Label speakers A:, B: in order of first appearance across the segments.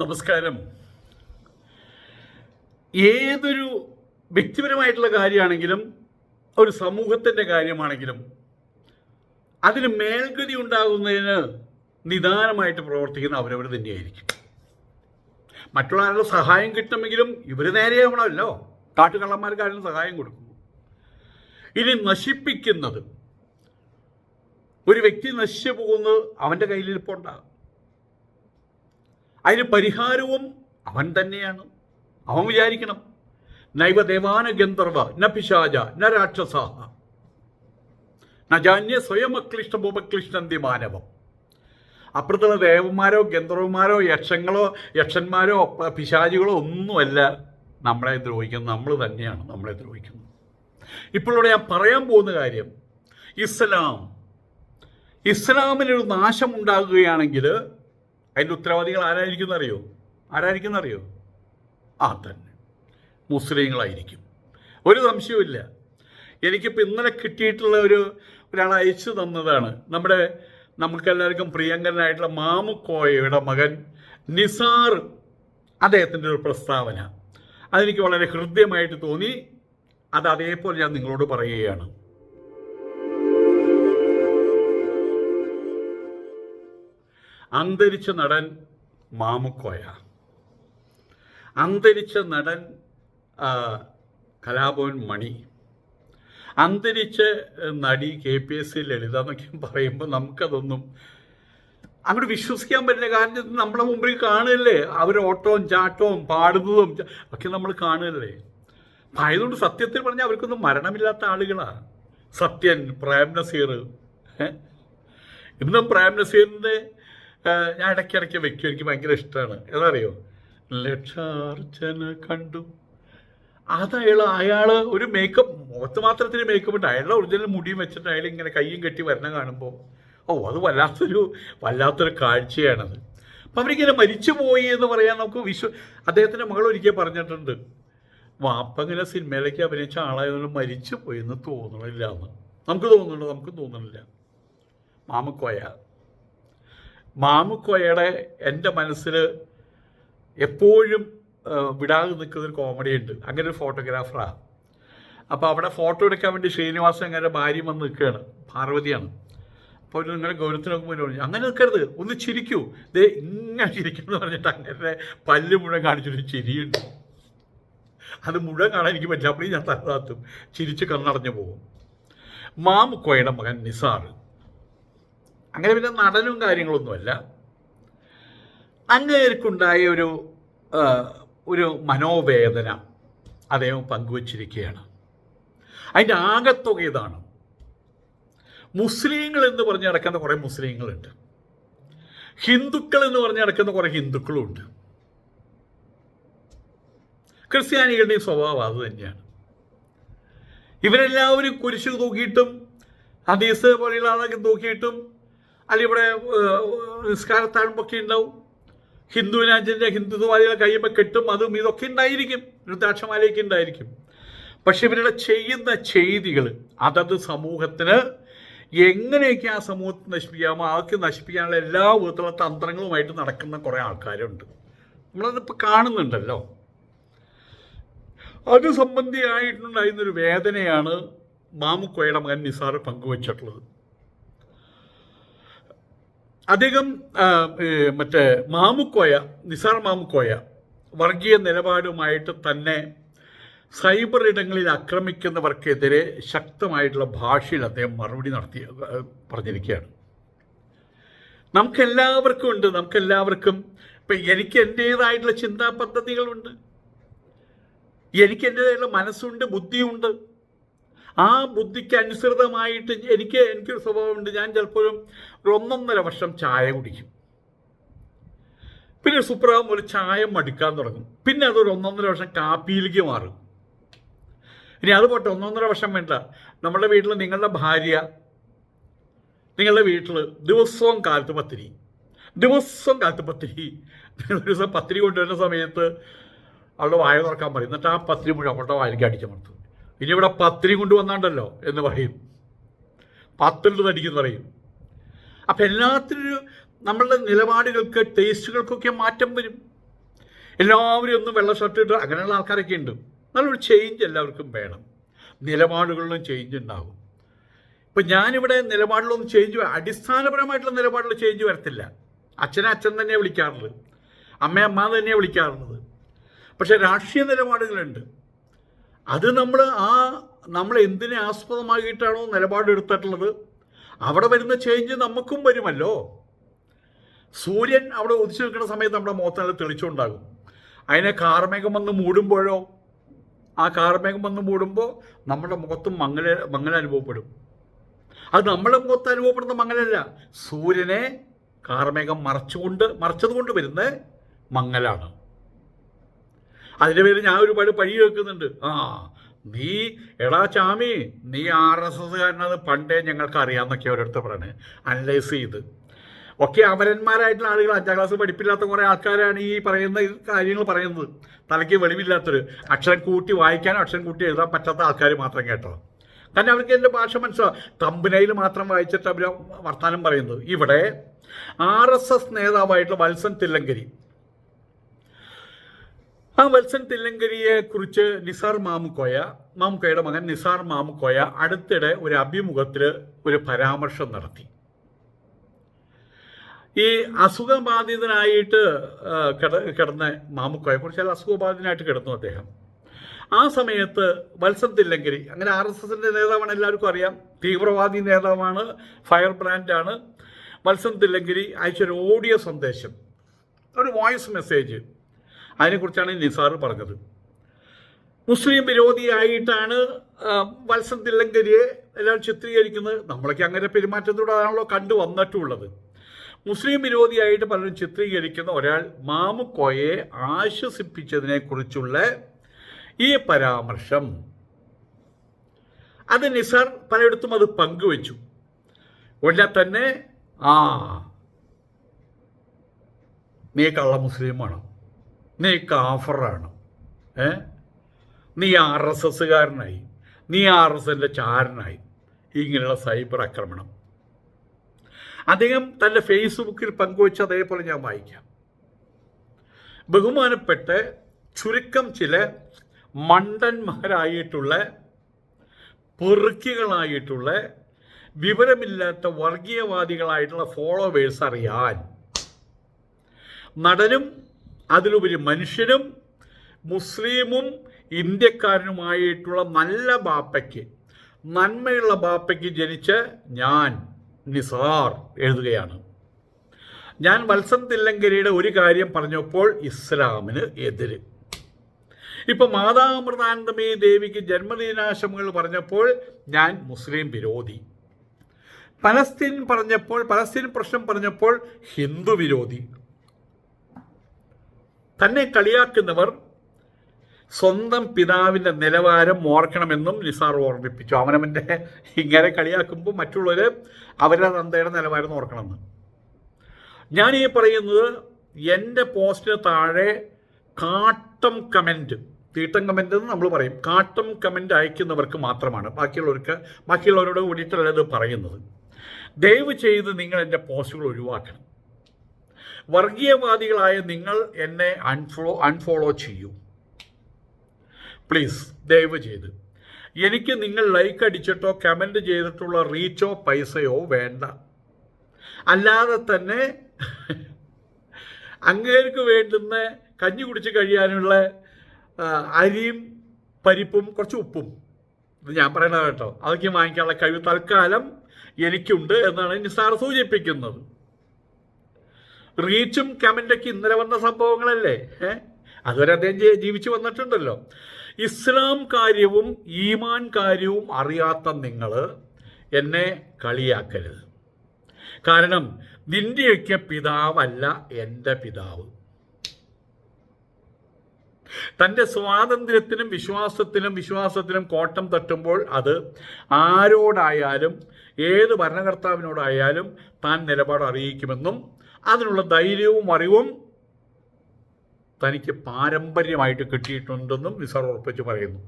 A: നമസ്കാരം. ഏതൊരു വ്യക്തിപരമായിട്ടുള്ള കാര്യമാണെങ്കിലും ഒരു സമൂഹത്തിന്റെ കാര്യമാണെങ്കിലും അതിന് മേൽഗതി ഉണ്ടാകുന്നതിന് നിദാനമായിട്ട് പ്രവർത്തിക്കുന്ന അവരവർ തന്നെയായിരിക്കും. മറ്റുള്ള ആരുടെ സഹായം കിട്ടണമെങ്കിലും ഇവർ നേരെയാവണമല്ലോ കാട്ടുകള്ളന്മാർക്ക് ആരും സഹായം കൊടുക്കുന്നു ഇനി നശിപ്പിക്കുന്നത് ഒരു വ്യക്തി നശിച്ചു പോകുന്നത് അവന്റെ കയ്യിലിരിപ്പുണ്ടാകും. അതിന് പരിഹാരവും അവൻ തന്നെയാണ്. അവൻ വിചാരിക്കണം നൈവ ദേവാന ഗന്ധർവ ന പിശാച ന രാക്ഷസാഹ. ന ജാന്യ സ്വയം അക്ലിഷ്ടം മാനവം. അപ്പുറത്തുള്ള ദേവന്മാരോ ഗന്ധർവന്മാരോ യക്ഷങ്ങളോ യക്ഷന്മാരോ പിശാചികളോ ഒന്നുമല്ല നമ്മളെ ദ്രോഹിക്കുന്നത്. നമ്മൾ തന്നെയാണ് നമ്മളെ ദ്രോഹിക്കുന്നത്. ഇപ്പോഴൂടെ ഞാൻ പറയാൻ പോകുന്ന കാര്യം ഇസ്ലാം ഇസ്ലാമിനൊരു നാശമുണ്ടാകുകയാണെങ്കിൽ അതിന്റെ ഉത്തരവാദികൾ ആരായിരിക്കും എന്നറിയോ? ആരായിരിക്കും എന്നറിയോ? ആ തന്നെ. മുസ്ലിങ്ങളായിരിക്കും. ഒരു സംശയവുമില്ല എനിക്കിപ്പോൾ ഇന്നലെ കിട്ടിയിട്ടുള്ള ഒരു ഒരാൾ അയച്ചു തന്നതാണ്. നമ്മുടെ നമുക്കെല്ലാവർക്കും പ്രിയങ്കരനായിട്ടുള്ള മാമുക്കോയയുടെ മകൻ നിസാർ അദ്ദേഹത്തിന്റെ ഒരു പ്രസ്താവന. അതെനിക്ക് വളരെ ഹൃദ്യമായിട്ട് തോന്നി. അത് അതേപോലെ ഞാൻ നിങ്ങളോട് പറയുകയാണ്. അന്തരിച്ച നടൻ മാമുക്കോയ. അന്തരിച്ച നടൻ കലാഭവൻ മണി. അന്തരിച്ച നടി K P S C Lalitha എന്നൊക്കെ പറയുമ്പോൾ നമുക്കതൊന്നും അങ്ങോട്ട് വിശ്വസിക്കാൻ പറ്റില്ല. കാരണം നമ്മുടെ മുമ്പിൽ കാണുകയല്ലേ? അവർ ഓട്ടവും ചാട്ടവും പാടുന്നതും ഒക്കെ നമ്മൾ അപ്പം ആയതുകൊണ്ട് സത്യത്തിൽ പറഞ്ഞാൽ അവർക്കൊന്നും മരണമില്ലാത്ത ആളുകളാണ് സത്യൻ പ്രേം നസീർ ഏ? ഇന്നും പ്രേം നസീറിന്റെ ആ, ഞാൻ ഇടയ്ക്കിടയ്ക്ക് വെക്കും. എനിക്ക് ഭയങ്കര ഇഷ്ടമാണ് എന്നറിയോ ലക്ഷാർച്ചന കണ്ടു. അത് അയാൾ അയാൾ ഒരു മേക്കപ്പ് മുഖത്ത് മാത്രത്തിന് മേക്കപ്പ് ഉണ്ട് അയാളുടെ ഒറിജിനൽ മുടിയും വെച്ചിട്ട് അയാൾ ഇങ്ങനെ കയ്യും കെട്ടി വരണം കാണുമ്പോൾ ഓ അത് വല്ലാത്തൊരു വല്ലാത്തൊരു കാഴ്ചയാണത്. അപ്പം അവരിങ്ങനെ മരിച്ചു പോയി എന്ന് പറയാൻ നമുക്ക് വിശ്വ അദ്ദേഹത്തിന്റെ മകൾ ഒരിക്കൽ പറഞ്ഞിട്ടുണ്ട് വാപ്പ ഇങ്ങനെ സിനിമയിലേക്ക് അഭിനയിച്ച ആളായതുകൊണ്ട് മരിച്ചു പോയി എന്ന് തോന്നണില്ല എന്ന്. നമുക്ക് തോന്നുന്നുണ്ട് നമുക്ക് തോന്നണില്ല. മാമുക്കോയ മാമുക്കോയയുടെ എന്റെ മനസ്സിൽ എപ്പോഴും വിടാതെ നിൽക്കുന്നൊരു കോമഡി ഉണ്ട്. അങ്ങനെ ഒരു ഫോട്ടോഗ്രാഫറാണ് അപ്പോൾ അവിടെ ഫോട്ടോ എടുക്കാൻ വേണ്ടി ശ്രീനിവാസൻ അങ്ങനെ ഭാര്യ വന്ന് നിൽക്കുകയാണ്. പാർവതിയാണ്. അപ്പോൾ ഒരു നിങ്ങളെ ഗൗരവത്തിന് നോക്കുമ്പോൾ പറഞ്ഞു അങ്ങനെ നിൽക്കരുത് ഒന്ന് ചിരിക്കൂ. ദേ ഇങ്ങനെ ചിരിക്കുന്നു പറഞ്ഞിട്ട് അങ്ങനെ പല്ല് മുഴുവൻ കാണിച്ചൊരു ചിരിയുണ്ട്. അത് മുഴുവൻ കാണാൻ എനിക്ക് പറ്റില്ല. അപ്പോഴും ഞാൻ തലതാത്തും ചിരിച്ച് കണ്ണടഞ്ഞു പോകും. മാമുക്കോയുടെ മകൻ നിസാർ. അങ്ങനെ പിന്നെ നടനും കാര്യങ്ങളൊന്നുമല്ല അങ്ങേർക്കുണ്ടായ ഒരു ഒരു മനോവേദന അദ്ദേഹം പങ്കുവച്ചിരിക്കുകയാണ്. അതിന്റെ ആകത്തുക ഇതാണ്. മുസ്ലിങ്ങൾ എന്ന് പറഞ്ഞ് നടക്കുന്ന കുറേ മുസ്ലിങ്ങളുണ്ട്. ഹിന്ദുക്കൾ എന്ന് പറഞ്ഞ് നടക്കുന്ന കുറേ ഹിന്ദുക്കളുമുണ്ട് ക്രിസ്ത്യാനികളുടെയും സ്വഭാവം അത് തന്നെയാണ്. ഇവരെല്ലാവരും കുരിശ് തൂക്കിയിട്ടും ഹദീസ് പോലെയുള്ള ആളൊക്കെ തൂക്കിയിട്ടും അല്ലെങ്കിൽ ഇവിടെ നിസ്കാരത്താഴുമ്പൊക്കെ ഉണ്ടാവും. ഹിന്ദു രാജ്യന്റെ ഹിന്ദുത്വവാദികളെ കഴിയുമ്പോൾ കെട്ടും. അതും ഇതൊക്കെ ഉണ്ടായിരിക്കും. രുദ്രാക്ഷമാലയൊക്കെ ഉണ്ടായിരിക്കും. പക്ഷെ ഇവരുടെ ചെയ്യുന്ന ചെയ്തികൾ അതത് സമൂഹത്തിന് എങ്ങനെയൊക്കെ ആ സമൂഹത്തെ നശിപ്പിക്കാമോ ആൾക്ക് നശിപ്പിക്കാനുള്ള എല്ലാ വിധത്തിലുള്ള തന്ത്രങ്ങളുമായിട്ട് നടക്കുന്ന കുറേ ആൾക്കാരുണ്ട്. നമ്മളതിപ്പോൾ കാണുന്നുണ്ടല്ലോ. അത് സംബന്ധിയായിട്ടുണ്ടായിരുന്നൊരു വേദനയാണ് മാമുക്കോയുടെ മകൻ നിസാർ പങ്കുവച്ചിട്ടുള്ളത്. അദ്ദേഹം മറ്റേ മാമുക്കോയ നിസാർ മാമുക്കോയ വർഗീയ നിലപാടുമായിട്ട് തന്നെ സൈബർ ഇടങ്ങളിൽ ആക്രമിക്കുന്നവർക്കെതിരെ ശക്തമായിട്ടുള്ള ഭാഷയിൽ അദ്ദേഹം മറുപടി നടത്തി പറഞ്ഞിരിക്കുകയാണ്. നമുക്കെല്ലാവർക്കും ഉണ്ട് നമുക്കെല്ലാവർക്കും ഇപ്പം എനിക്ക് എന്റേതായിട്ടുള്ള ചിന്താ പദ്ധതികളുണ്ട്. എനിക്ക് എന്റേതായിട്ടുള്ള മനസ്സുണ്ട് ബുദ്ധിയുണ്ട്. ആ ബുദ്ധിക്ക് അനുസൃതമായിട്ട് എനിക്ക് എനിക്കൊരു സ്വഭാവമുണ്ട്. ഞാൻ ചിലപ്പോഴും ഒന്നൊന്നര വർഷം ചായ കുടിക്കും. പിന്നെ സുപ്രഭാതം ഒരു ചായ മടുക്കാൻ തുടങ്ങും. പിന്നെ അതൊരു ഒന്നൊന്നര വർഷം കാപ്പിയിലേക്ക് മാറും. ഇനി അത് പോട്ടെ ഒന്നൊന്നര വർഷം വേണ്ട. നമ്മുടെ വീട്ടിൽ നിങ്ങളുടെ ഭാര്യ നിങ്ങളുടെ വീട്ടിൽ ദിവസവും കാലത്ത് പത്തിരി ദിവസവും കാലത്ത് പത്തിരി. ഒരു ദിവസം പത്തിരി കൊണ്ടുവരുന്ന സമയത്ത് അവളുടെ വായ തുറക്കാൻ പറയും. എന്നിട്ട് ആ പത്തിരി മുഴുവൻ അവളുടെ വായിലേക്ക് അടിച്ചമർത്തും. ഇനി ഇവിടെ പത്തിരി കൊണ്ടുവന്നാണ്ടല്ലോ എന്ന് പറയും. പത്തിൽ നിന്ന് അടിക്കുന്നു പറയും. അപ്പം എല്ലാത്തിനും നമ്മളുടെ നിലപാടുകൾക്ക് ടേസ്റ്റുകൾക്കൊക്കെ മാറ്റം വരും. എല്ലാവരും ഒന്നും വെള്ള ഷർട്ട് ഇട്ട് അങ്ങനെയുള്ള ആൾക്കാരൊക്കെ ഉണ്ട്. നല്ലൊരു ചേഞ്ച് എല്ലാവർക്കും വേണം. നിലപാടുകളിലും ചേഞ്ച് ഉണ്ടാകും. ഇപ്പം ഞാനിവിടെ നിലപാടിലൊന്നും ചേഞ്ച് അടിസ്ഥാനപരമായിട്ടുള്ള നിലപാടിൽ ചേഞ്ച് വരത്തില്ല. അച്ഛനെ അച്ഛൻ തന്നെ വിളിക്കാറുള്ളത്. അമ്മ അമ്മ തന്നെ വിളിക്കാറുള്ളത്. പക്ഷേ രാഷ്ട്രീയ നിലപാടുകളുണ്ട്. അത് നമ്മൾ ആ നമ്മൾ എന്തിനെ ആസ്പദമാക്കിയിട്ടാണോ നിലപാടെടുത്തിട്ടുള്ളത്? അവിടെ വരുന്ന ചേഞ്ച് നമുക്കും വരുമല്ലോ. സൂര്യൻ അവിടെ ഒതിച്ചു നിൽക്കുന്ന സമയത്ത് നമ്മുടെ മുഖത്ത് നല്ല തെളിച്ചുണ്ടാകും. അതിനെ കാർമേഘം വന്ന് മൂടുമ്പോഴോ ആ കാർമേഘം വന്ന് മൂടുമ്പോൾ നമ്മുടെ മുഖത്തും മങ്ങല മങ്ങൽ അനുഭവപ്പെടും. അത് നമ്മുടെ മുഖത്ത് അനുഭവപ്പെടുന്ന മങ്ങലല്ല സൂര്യനെ കാർമേഘം മറച്ചുകൊണ്ട് മറച്ചതുകൊണ്ട് വരുന്ന മങ്ങലാണ് അതിന്റെ പേര് ഞാൻ ഒരുപാട് പഴി കേൾക്കുന്നുണ്ട്. ആ നീ എടാ ചാമി നീ ആർ എസ് എസ്കാരനത് പണ്ടേ ഞങ്ങൾക്ക് അറിയാമെന്നൊക്കെ ഓരോരുത്തർ പറയണേ. അനലൈസ് ചെയ്ത്. ഒക്കെ അമരന്മാരായിട്ടുള്ള ആളുകൾ അഞ്ചാം ക്ലാസ് പഠിപ്പില്ലാത്ത കുറേ ആൾക്കാരാണ് ഈ പറയുന്ന കാര്യങ്ങൾ പറയുന്നത്. തലയ്ക്ക് വെളിവില്ലാത്തൊരു അക്ഷരം കൂട്ടി വായിക്കാനും അക്ഷരം കൂട്ടി എഴുതാൻ പറ്റാത്ത ആൾക്കാർ മാത്രം കേട്ടോ. കാരണം അവർക്ക് എന്റെ ഭാഷ മനസ്സിലാവും. തമ്പനയിൽ മാത്രം വായിച്ചിട്ട് അവർ വർത്തമാനം പറയുന്നത്. ഇവിടെ ആർ എസ് എസ് നേതാവായിട്ടുള്ള വത്സൻ തില്ലങ്കരി ആ വത്സൻ തില്ലങ്കരിയെ കുറിച്ച് നിസാർ മാമുക്കോയ മാമുക്കോയുടെ മകൻ നിസാർ മാമുക്കോയ അടുത്തിടെ ഒരു അഭിമുഖത്തിൽ ഒരു പരാമർശം നടത്തി. ഈ അസുഖബാധിതനായിട്ട് കിട കിടന്ന മാമുക്കോയെ കുറിച്ച് അസുഖബാധിതനായിട്ട് കിടന്നു അദ്ദേഹം. ആ സമയത്ത് വത്സൻ തില്ലങ്കരി അങ്ങനെ ആർ എസ് എസിന്റെ നേതാവാണ് എല്ലാവർക്കും അറിയാം തീവ്രവാദി നേതാവാണ് ഫയർ ബ്രാൻഡാണ് വത്സൻ തില്ലങ്കരി അയച്ചൊരു ഓഡിയോ സന്ദേശം ഒരു വോയിസ് മെസ്സേജ് അതിനെക്കുറിച്ചാണ് നിസാർ പറഞ്ഞത്. മുസ്ലിം വിരോധിയായിട്ടാണ് വത്സൻ തില്ലങ്കരിയെ എല്ലാവരും ചിത്രീകരിക്കുന്നത്. നമ്മളൊക്കെ അങ്ങനെ പെരുമാറ്റത്തോടെ അതാണല്ലോ കണ്ടു വന്നിട്ടുള്ളത്. മുസ്ലിം വിരോധിയായിട്ട് പലരും ചിത്രീകരിക്കുന്ന ഒരാൾ മാമുക്കോയെ ആശ്വസിപ്പിച്ചതിനെ കുറിച്ചുള്ള ഈ പരാമർശം. അത് നിസാർ പലയിടത്തും അത് പങ്കുവച്ചു. ഉടനെ തന്നെ ആ നീ കള്ള മുസ്ലിമാണ്. നീ കാഫറാണ്. ഏ? നീ ആർ എസ് എസ്സുകാരനായി നീ ആർ എസ് എന്റെ ചാരനായി. ഇങ്ങനെയുള്ള സൈബർ ആക്രമണം. അദ്ദേഹം തന്റെ ഫേസ്ബുക്കിൽ പങ്കുവച്ച അതേപോലെ ഞാൻ വായിക്കാം. ബഹുമാനപ്പെട്ട് ചുരുക്കം ചില മണ്ടന്മാരായിട്ടുള്ള പെറുക്കികളായിട്ടുള്ള വിവരമില്ലാത്ത വർഗീയവാദികളായിട്ടുള്ള ഫോളോവേഴ്സ് അറിയാൻ നടനും അതിലുപരി മനുഷ്യനും മുസ്ലിമും ഇന്ത്യക്കാരനുമായിട്ടുള്ള നല്ല ബാപ്പയ്ക്ക് നന്മയുള്ള ബാപ്പയ്ക്ക് ജനിച്ച് ഞാൻ നിസാർ എഴുതുകയാണ്. ഞാൻ വത്സൻ തില്ലങ്കരിയുടെ ഒരു കാര്യം പറഞ്ഞപ്പോൾ ഇസ്ലാമിന് എതിര്. ഇപ്പൊ മാതാമൃതാനന്ദമേ ദേവിക്ക് ജന്മദിനാശമങ്ങൾ പറഞ്ഞപ്പോൾ ഞാൻ മുസ്ലിം വിരോധി. പലസ്തീൻ പറഞ്ഞപ്പോൾ പലസ്തീൻ പ്രശ്നം പറഞ്ഞപ്പോൾ ഹിന്ദു വിരോധി. തന്നെ കളിയാക്കുന്നവർ സ്വന്തം പിതാവിന്റെ നിലവാരം ഓർക്കണമെന്നും നിസാർ ഓർമ്മിപ്പിച്ചു. അവനവന്റെ ഇങ്ങനെ കളിയാക്കുമ്പോൾ മറ്റുള്ളവർ അവരുടെ തന്തയുടെ നിലവാരം ഓർക്കണമെന്ന്. ഞാൻ ഈ പറയുന്നത് എന്റെ പോസ്റ്റിന് താഴെ കാട്ടം കമന്റ് തീട്ടം കമന്റ് എന്ന് നമ്മൾ പറയും. കാട്ടം കമന്റ് അയക്കുന്നവർക്ക് മാത്രമാണ്. ബാക്കിയുള്ളവർക്ക് ബാക്കിയുള്ളവരോട് കൂടിയിട്ടല്ല ഇത് പറയുന്നത്. ദയവ് ചെയ്ത് നിങ്ങൾ എന്റെ പോസ്റ്റുകൾ ഒഴിവാക്കണം. വർഗീയവാദികളായ നിങ്ങൾ എന്നെ അൺഫോളോ അൺഫോളോ ചെയ്യൂ. പ്ലീസ് ദയവ് ചെയ്ത്. എനിക്ക് നിങ്ങൾ ലൈക്ക് അടിച്ചിട്ടോ കമന്റ് ചെയ്തിട്ടുള്ള റീച്ചോ പൈസയോ വേണ്ട. അല്ലാതെ തന്നെ അങ്ങേർക്ക് വേണ്ടുന്ന കഞ്ഞി കുടിച്ച് കഴിയാനുള്ള അരിയും പരിപ്പും കുറച്ച് ഉപ്പും. ഇത് ഞാൻ പറയണത് കേട്ടോ. അതൊക്കെ വാങ്ങിക്കാനുള്ള കഴിവ് തൽക്കാലം എനിക്കുണ്ട് എന്നാണ് നിസാർ സൂചിപ്പിക്കുന്നത്. റീച്ചും കമന്റൊക്കെ ഇന്നലെ വന്ന സംഭവങ്ങളല്ലേ? അതുവരെ അദ്ദേഹം ജീവിച്ചു വന്നിട്ടുണ്ടല്ലോ. ഇസ്ലാം കാര്യവും ഈമാൻ കാര്യവും അറിയാത്ത നിങ്ങൾ എന്നെ കളിയാക്കരുത്. കാരണം നിന്റെയൊക്കെ പിതാവല്ല എന്റെ പിതാവ്. തന്റെ സ്വാതന്ത്ര്യത്തിനും വിശ്വാസത്തിനും വിശ്വാസത്തിനും കോട്ടം തട്ടുമ്പോൾ അത് ആരോടായാലും ഏത് ഭരണകർത്താവിനോടായാലും താൻ നിലപാട് അറിയിക്കുമെന്നും അതിനുള്ള ധൈര്യവും അറിവും തനിക്ക് പാരമ്പര്യമായിട്ട് കിട്ടിയിട്ടുണ്ടെന്നും നിസാർ ഉറപ്പിച്ച് പറയുന്നു.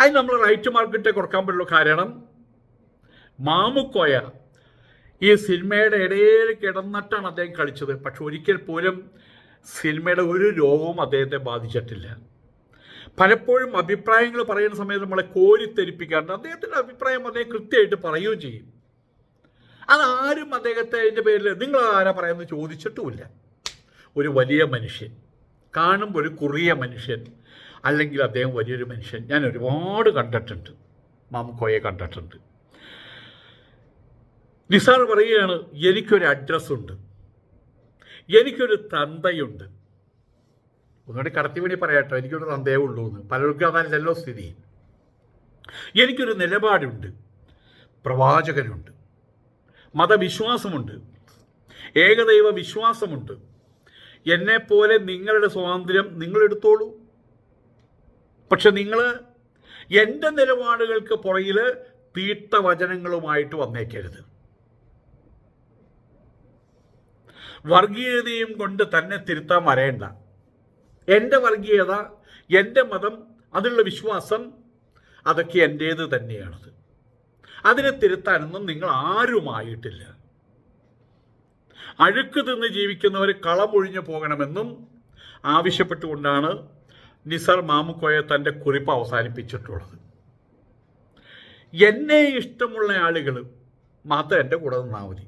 A: അത് നമ്മൾ റൈറ്റ് മാർക്കറ്റെ കൊടുക്കാൻ പറ്റുള്ള. കാരണം മാമുക്കോയ ഈ സിനിമയുടെ ഇടയിൽ കിടന്നിട്ടാണ് അദ്ദേഹം കളിച്ചത്. പക്ഷെ ഒരിക്കൽ പോലും സിനിമയുടെ ഒരു രോഗവും അദ്ദേഹത്തെ ബാധിച്ചിട്ടില്ല. പലപ്പോഴും അഭിപ്രായങ്ങൾ പറയുന്ന സമയത്ത് നമ്മളെ കോരിത്തെരിപ്പിക്കാറുണ്ട്. അദ്ദേഹത്തിന്റെ അഭിപ്രായം അദ്ദേഹം കൃത്യമായിട്ട് പറയുകയും ചെയ്യും. അതാരും അദ്ദേഹത്തെ അതിന്റെ പേരിൽ നിങ്ങൾ ആരാ പറയുന്നത് ചോദിച്ചിട്ടുമില്ല. ഒരു വലിയ മനുഷ്യൻ കാണുമ്പോൾ ഒരു കുറിയ മനുഷ്യൻ അല്ലെങ്കിൽ അദ്ദേഹം വലിയൊരു മനുഷ്യൻ. ഞാൻ ഒരുപാട് കണ്ടിട്ടുണ്ട് മാമുക്കോയെ കണ്ടിട്ടുണ്ട്. നിസാർ പറയുകയാണ് എനിക്കൊരു അഡ്രസ്സുണ്ട് എനിക്കൊരു തന്തയുണ്ട്. ഒന്നുകൂടി കടത്തി വേണ്ടി പറയാട്ടോ എനിക്കൊരു തന്തയേ ഉള്ളൂ എന്ന്. പലർക്കും അതല്ലല്ലോ സ്ഥിതി എനിക്കൊരു നിലപാടുണ്ട്. പ്രവാചകനുണ്ട്. മതവിശ്വാസമുണ്ട്. ഏകദൈവ വിശ്വാസമുണ്ട്. എന്നെപ്പോലെ നിങ്ങളുടെ സ്വാതന്ത്ര്യം നിങ്ങളെടുത്തോളൂ. പക്ഷെ നിങ്ങൾ എന്റെ നിലപാടുകൾക്ക് പുറകിൽ തീട്ട വചനങ്ങളുമായിട്ട് വന്നേക്കരുത്. വർഗീയതയും കൊണ്ട് തന്നെ തിരുത്താൻ വരേണ്ട. എന്റെ വർഗീയത എന്റെ മതം അതിലുള്ള വിശ്വാസം അതൊക്കെ എന്റേത് തന്നെയാണത്. അതിനെ തിരുത്താനൊന്നും നിങ്ങൾ ആരുമായിട്ടില്ല അഴുക്ക് തിന്ന് ജീവിക്കുന്നവർ കളമൊഴിഞ്ഞു പോകണമെന്നും ആവശ്യപ്പെട്ടുകൊണ്ടാണ് നിസർ മാമുക്കോയെ തന്റെ കുറിപ്പ് അവസാനിപ്പിച്ചിട്ടുള്ളത്. എന്നെ ഇഷ്ടമുള്ള ആളുകൾ മാത്രം എന്റെ കൂടെ നിന്നാൽ മതി.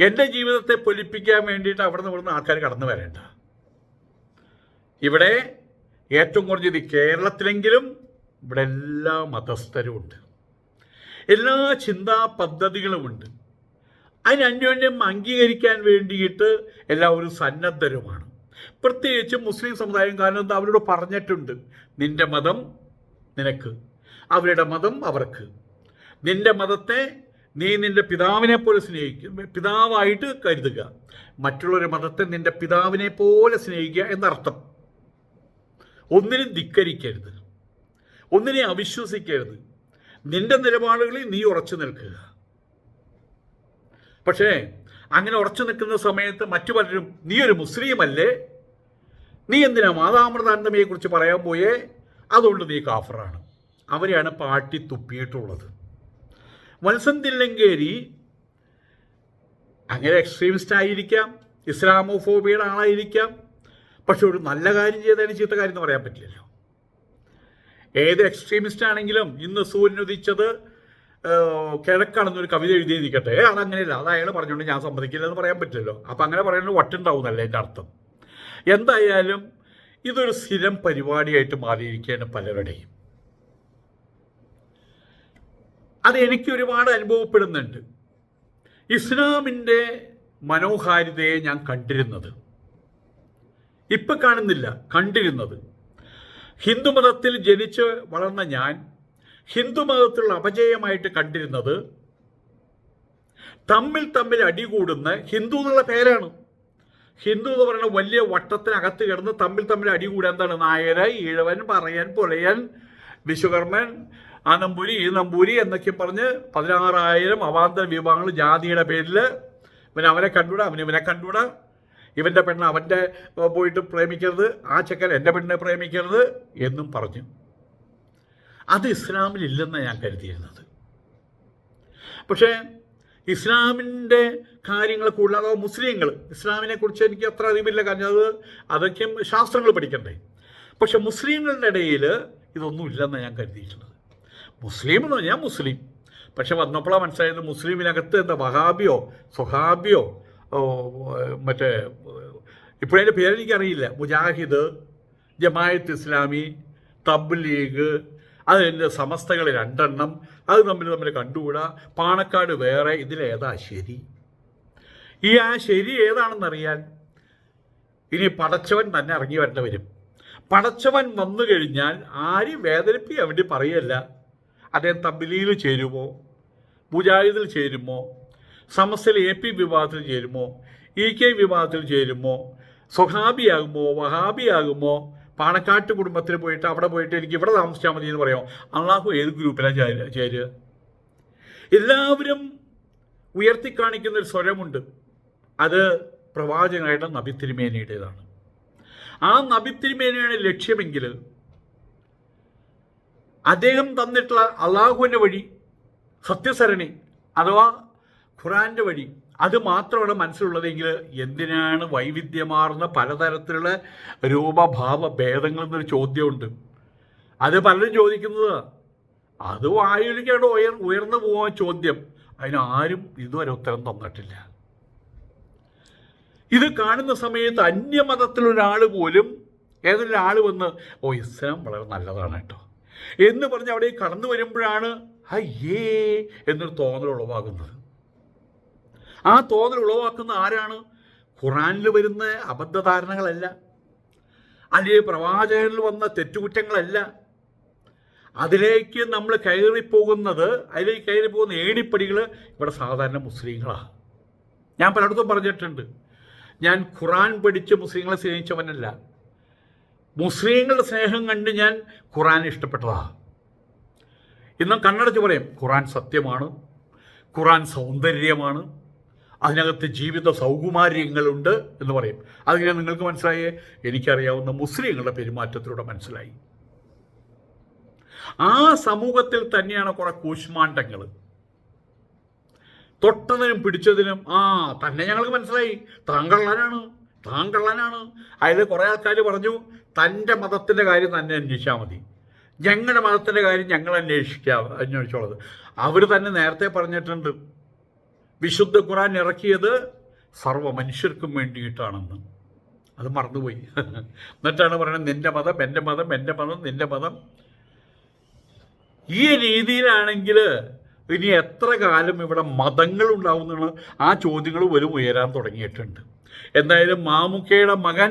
A: എന്റെ ജീവിതത്തെ പൊലിപ്പിക്കാൻ വേണ്ടിയിട്ട് അവിടെ നിന്ന് ആൾക്കാർ കടന്നു വരേണ്ട. ഇവിടെ ഏറ്റവും കുറഞ്ഞത് കേരളത്തിലെങ്കിലും ഇവിടെ എല്ലാ മതസ്ഥരുമുണ്ട് എല്ലാ ചിന്താ പദ്ധതികളുമുണ്ട്. അതിനന്യോന്യം അംഗീകരിക്കാൻ വേണ്ടിയിട്ട് എല്ലാവരും സന്നദ്ധരുമാണ്. പ്രത്യേകിച്ച് മുസ്ലിം സമുദായം കാരണം അവരോട് പറഞ്ഞിട്ടുണ്ട്. നിന്റെ മതം നിനക്ക് അവരുടെ മതം അവർക്ക്. നിന്റെ മതത്തെ നീ നിന്റെ പിതാവിനെ പോലെ സ്നേഹിക്കും പിതാവായിട്ട് കരുതുക. മറ്റുള്ളൊരു മതത്തെ നിന്റെ പിതാവിനെ പോലെ സ്നേഹിക്കുക എന്നർത്ഥം. ഒന്നിനും ധിക്കരിക്കരുത്. ഒന്നിനെ അവിശ്വസിക്കരുത്. നിന്റെ നിലപാടുകളിൽ നീ ഉറച്ചു നിൽക്കുക. പക്ഷേ അങ്ങനെ ഉറച്ചു നിൽക്കുന്ന സമയത്ത് മറ്റു പലരും നീ ഒരു മുസ്ലിമല്ലേ? നീ എന്തിനാ മാതാമൃതാനന്ദമയെ കുറിച്ച് പറയാൻ പോയേ? അതുകൊണ്ട് നീ കാഫറാണ്. അവരെയാണ് പാട്ടി തുപ്പിയിട്ടുള്ളത്. മത്സന്തില്ലങ്കേരി അങ്ങനെ എക്സ്ട്രീമിസ്റ്റ് ആയിരിക്കാം ഇസ്ലാമോഫോബിയുടെ ആളായിരിക്കാം പക്ഷെ ഒരു നല്ല കാര്യം ചെയ്തതിന് ചീത്ത കാര്യം എന്ന് പറയാൻ പറ്റില്ലല്ലോ. ഏത് എക്സ്ട്രീമിസ്റ്റ് ആണെങ്കിലും ഇന്ന് സൂര്യൻ ഉദിച്ചത് കിഴക്കാണെന്നൊരു കവിത എഴുതിയിരിക്കട്ടെ. അതങ്ങനെയല്ല. അത് അയാൾ പറഞ്ഞുകൊണ്ട് ഞാൻ സമ്മതിക്കില്ല എന്ന് പറയാൻ പറ്റില്ലല്ലോ. അപ്പം അങ്ങനെ പറയുന്നത് വട്ടുണ്ടാവുന്നല്ലേ എന്റെ അർത്ഥം. എന്തായാലും ഇതൊരു സ്ഥിരം പരിപാടിയായിട്ട് മാറിയിരിക്കുകയാണ് പലരുടെയും. അത് എനിക്ക് ഒരുപാട് അനുഭവപ്പെടുന്നുണ്ട്. ഇസ്ലാമിന്റെ മനോഹാരിതയെ ഞാൻ കണ്ടിരുന്നത്. ഇപ്പം കാണുന്നില്ല. കണ്ടിരുന്നത്. ഹിന്ദുമതത്തിൽ ജനിച്ച് വളർന്ന ഞാൻ ഹിന്ദുമതത്തിലുള്ള അപജയമായിട്ട് കണ്ടിരുന്നത് തമ്മിൽ തമ്മിൽ അടികൂടുന്ന ഹിന്ദു എന്നുള്ള പേരാണ്. ഹിന്ദു എന്ന് പറയുന്ന വലിയ വട്ടത്തിനകത്ത് കിടന്ന് തമ്മിൽ തമ്മിൽ അടികൂടുക എന്താണ് നായര ഈഴവൻ പറയൻ പുലയൻ വിശ്വകർമ്മൻ ആ നമ്പൂരി ഈ നമ്പൂരി എന്നൊക്കെ പറഞ്ഞ് പതിനാറായിരം അവാന്തര വിഭാഗങ്ങൾ ജാതിയുടെ പേരിൽ പിന്നെ അവനെ കണ്ടുവിടാം അവനെ ഇവനെ കണ്ടുകൂടാ. ഇവന്റെ പെണ്ണ് അവന്റെ പോയിട്ട് പ്രേമിക്കരുത് ആ ചെക്കൻ എന്റെ പെണ്ണിനെ പ്രേമിക്കരുത് എന്നും പറഞ്ഞു. അത് ഇസ്ലാമിൽ ഇല്ലെന്ന ഞാൻ കരുതിയിരുന്നത്. പക്ഷേ ഇസ്ലാമിന്റെ കാര്യങ്ങൾ കൂടുതൽ അഥവാ മുസ്ലിങ്ങൾ. ഇസ്ലാമിനെ കുറിച്ച് എനിക്ക് അത്ര അറിവില്ല. കാരണം അത് അതൊക്കെയും ശാസ്ത്രങ്ങൾ പഠിക്കണ്ടേ. പക്ഷെ മുസ്ലിങ്ങളുടെ ഇടയിൽ ഇതൊന്നും ഇല്ലെന്ന് ഞാൻ കരുതിയിട്ടുള്ളത് മുസ്ലിം എന്ന് പറഞ്ഞാൽ മുസ്ലിം. പക്ഷെ വന്നപ്പോഴാണ് മനസ്സിലായത് മുസ്ലിമിനകത്ത് എന്താ വഹാബിയോ സുഹാബിയോ മറ്റേ ഇപ്പോഴതിന്റെ പേരെനിക്കറിയില്ല മുജാഹിദ് ജമായത്ത് ഇസ്ലാമി തബ് തബ്ലീഗ് അതിന്റെ സമസ്തകൾ രണ്ടെണ്ണം. അത് തമ്മിൽ തമ്മിൽ കണ്ടുകൂടാ. പാണക്കാട് വേറെ ഇതിലേതാ ശരി? ഈ ആ ശരി ഏതാണെന്നറിയാൻ ഇനി പടച്ചവൻ തന്നെ ഇറങ്ങി വരേണ്ടി വരും. പടച്ചവൻ വന്നു കഴിഞ്ഞാൽ ആരും വേദനിപ്പിക്കാൻ വേണ്ടി പറയല്ല. അദ്ദേഹം തബ്ലീയിൽ ചേരുമോ? മുജാഹിദിൽ ചേരുമോ? സമസ്തയിൽ എ പി വിഭാഗത്തിൽ ചേരുമോ? ഇ കെ വിഭാഗത്തിൽ ചേരുമോ? സ്വഹാബിയാകുമോ? വഹാബിയാകുമോ? പാണക്കാട്ട് കുടുംബത്തിൽ പോയിട്ട് അവിടെ പോയിട്ട് എനിക്ക് ഇവിടെ താമസിച്ചാൽ മതി എന്ന് പറയാം? അള്ളാഹു ഏത് ഗ്രൂപ്പിലാണ് ചേരുക ചേരുക എല്ലാവരും ഉയർത്തിക്കാണിക്കുന്ന ഒരു സ്വരമുണ്ട്. അത് പ്രവാചകനായിട്ട് നബി തിരുമേനിയുടേതാണ്. ആ നബി ലക്ഷ്യമെങ്കിൽ അദ്ദേഹം തന്നിട്ടുള്ള അള്ളാഹുവിന്റെ വഴി സത്യസരണി അഥവാ ഖുറാന്റെ വഴി. അത് മാത്രമാണ് മനസ്സിലുള്ളതെങ്കിൽ എന്തിനാണ് വൈവിധ്യമാർന്ന പലതരത്തിലുള്ള രൂപഭാവ ഭേദങ്ങൾ എന്നൊരു ചോദ്യമുണ്ട്. അത് പലരും ചോദിക്കുന്നത് അത് വായുലിക്കാണ് ഉയർ ഉയർന്നു പോകാൻ ചോദ്യം. അതിന് ആരും ഇതുവരെ ഉത്തരം തന്നിട്ടില്ല. ഇത് കാണുന്ന സമയത്ത് അന്യമതത്തിലൊരാൾ പോലും ഏതൊരാൾ വന്ന് ഓ ഇസ്ലാം വളരെ നല്ലതാണ് കേട്ടോ. എന്ന് പറഞ്ഞ് അവിടെ കടന്നു വരുമ്പോഴാണ് അയ്യേ എന്നൊരു തോന്നൽ ഉളവാകുന്നത്. ആ തോന്നൽ ഉളവാക്കുന്ന ആരാണ്? ഖുറാനിൽ വരുന്ന അബദ്ധധാരണകളല്ല. അല്ലെങ്കിൽ പ്രവാചകനിൽ വന്ന തെറ്റുകുറ്റങ്ങളല്ല. അതിലേക്ക് നമ്മൾ കയറിപ്പോകുന്നത് അതിലേക്ക് കയറിപ്പോകുന്ന ഏണിപ്പടികൾ ഇവിടെ സാധാരണ മുസ്ലിങ്ങളാണ്. ഞാൻ പലയിടത്തും പറഞ്ഞിട്ടുണ്ട്. ഞാൻ ഖുറാൻ പഠിച്ച് മുസ്ലിങ്ങളെ സ്നേഹിച്ചവനല്ല. മുസ്ലിങ്ങളുടെ സ്നേഹം കണ്ട് ഞാൻ ഖുറാൻ ഇഷ്ടപ്പെട്ടതാണ് ഇന്നും കണ്ണടച്ച് പറയും ഖുറാൻ സത്യമാണ്. ഖുറാൻ സൗന്ദര്യമാണ്. അതിനകത്ത് ജീവിത സൗകുമാര്യങ്ങളുണ്ട് എന്ന് പറയും. അതിങ്ങനെ നിങ്ങൾക്ക് മനസ്സിലായേ? എനിക്കറിയാവുന്ന മുസ്ലിങ്ങളുടെ പെരുമാറ്റത്തിലൂടെ മനസ്സിലായി. ആ സമൂഹത്തിൽ തന്നെയാണ് കുറെ കൂശ്മാണ്ഡങ്ങൾ തൊട്ടതിനും പിടിച്ചതിനും ആ തന്നെ ഞങ്ങൾക്ക് മനസ്സിലായി. താങ്കള്ളനാണ് താങ്കള്ളനാണ്. അതിൽ കുറേ ആൾക്കാർ പറഞ്ഞു തന്റെ മതത്തിന്റെ കാര്യം തന്നെ അന്വേഷിച്ചാൽ മതി. ഞങ്ങളുടെ മതത്തിന്റെ കാര്യം ഞങ്ങൾ അന്വേഷിക്കാം അന്വേഷിച്ചോളത് അവർ തന്നെ നേരത്തെ പറഞ്ഞിട്ടുണ്ട് വിശുദ്ധ ഖുറാൻ ഇറക്കിയത് സർവ മനുഷ്യർക്കും വേണ്ടിയിട്ടാണെന്ന്. അത് മറന്നുപോയി. എന്നിട്ടാണ് പറയുന്നത് നിന്റെ മതം എന്റെ മതം എന്റെ മതം നിന്റെ മതം. ഈ രീതിയിലാണെങ്കിൽ ഇനി എത്ര കാലം ഇവിടെ മതങ്ങൾ ഉണ്ടാവുന്ന ആ ചോദ്യങ്ങൾ വരും ഉയരാൻ തുടങ്ങിയിട്ടുണ്ട്. എന്തായാലും മാമുക്കയുടെ മകൻ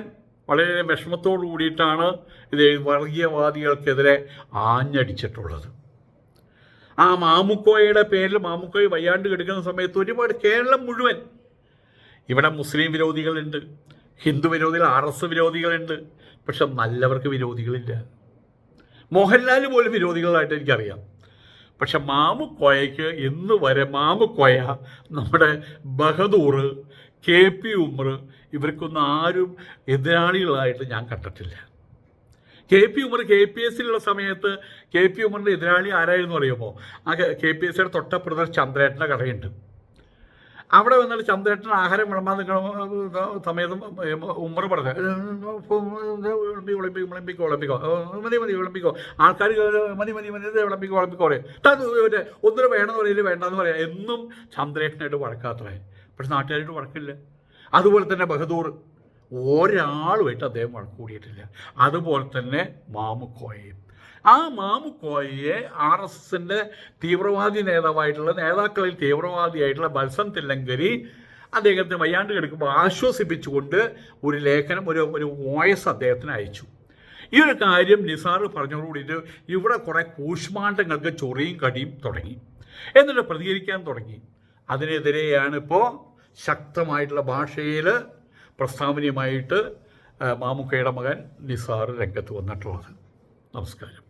A: വളരെ വിഷമത്തോടു കൂടിയിട്ടാണ് ഇത് വർഗീയവാദികൾക്കെതിരെ ആഞ്ഞടിച്ചിട്ടുള്ളത്. ആ മാമുക്കോയുടെ പേരിൽ മാമുക്കോയെ വയ്യാണ്ട് കിടക്കുന്ന സമയത്ത് ഒരുപാട് കേരളം മുഴുവൻ ഇവിടെ മുസ്ലിം വിരോധികളുണ്ട് ഹിന്ദു വിരോധികൾ ആർ എസ് വിരോധികളുണ്ട് പക്ഷെ നല്ലവർക്ക് വിരോധികളില്ല. മോഹൻലാൽ പോലും വിരോധികളായിട്ട് എനിക്കറിയാം. പക്ഷെ മാമുക്കോയയ്ക്ക് ഇന്ന് വരെ മാമുക്കോയ നമ്മുടെ ബഹദൂർ കെ പി ഉമർ ഇവർക്കൊന്നും ആരും എതിരാളികളായിട്ട് ഞാൻ കണ്ടിട്ടില്ല. K P Umar K P S സിയിലുള്ള സമയത്ത് കെ പി ഉമറിന്റെ എതിരാളി ആരായിരുന്നു അറിയുമോ? ആ കെ പി എസ് സിയുടെ തൊട്ടപ്പുറത്ത് ചന്ദ്രേട്ടന്റെ കടയുണ്ട് അവിടെ വന്നിട്ട് ചന്ദ്രേട്ടൻ ആഹാരം വിളമ്പാൻ നിൽക്കണ സമയത്ത് ഉമ്മർ പറഞ്ഞു വിളമ്പി വിളമ്പി വിളമ്പിക്കോ വിളമ്പിക്കോ മതി മതി വിളമ്പിക്കോ. ആൾക്കാർ മതി മതി മതി വിളമ്പിക്കോ വിളമ്പിക്കോ പറയും. താൻ വേണമെന്ന് പറയില്ല വേണ്ടെന്ന് പറയാം. എന്നും ചന്ദ്രേട്ടനായിട്ട് വഴക്കാത്രേ. പക്ഷെ നാട്ടുകാരായിട്ട് വഴക്കില്ല. അതുപോലെ തന്നെ ബഹദൂർ ഒരാളുമായിട്ട് അദ്ദേഹം വഴക്ക് കൂടിയിട്ടില്ല. അതുപോലെ തന്നെ മാമുക്കോയയും. ആ മാമുക്കോയെ ആർ എസ് എസിന്റെ തീവ്രവാദി നേതാവായിട്ടുള്ള നേതാക്കളിൽ തീവ്രവാദിയായിട്ടുള്ള ബൽസം തില്ലങ്കരി അദ്ദേഹത്തിന് വയ്യാണ്ട് കിടക്കുമ്പോൾ ആശ്വസിപ്പിച്ചുകൊണ്ട് ഒരു ലേഖനം ഒരു ഒരു വോയസ് അദ്ദേഹത്തിന് അയച്ചു. ഈ ഒരു കാര്യം നിസാർ പറഞ്ഞതോടുകൂടിയിട്ട് ഇവിടെ കുറേ കൂഷ്മാണ്ഡങ്ങൾക്ക് ചൊറിയും കടിയും തുടങ്ങി. എന്നിട്ട് പ്രതികരിക്കാൻ തുടങ്ങി. അതിനെതിരെയാണ് ഇപ്പോൾ ശക്തമായിട്ടുള്ള ഭാഷയിൽ പ്രസ്താവനയുമായിട്ട് മാമുക്കയുടെ മകൻ നിസാർ രംഗത്ത് വന്നിട്ടുള്ളത്. നമസ്കാരം.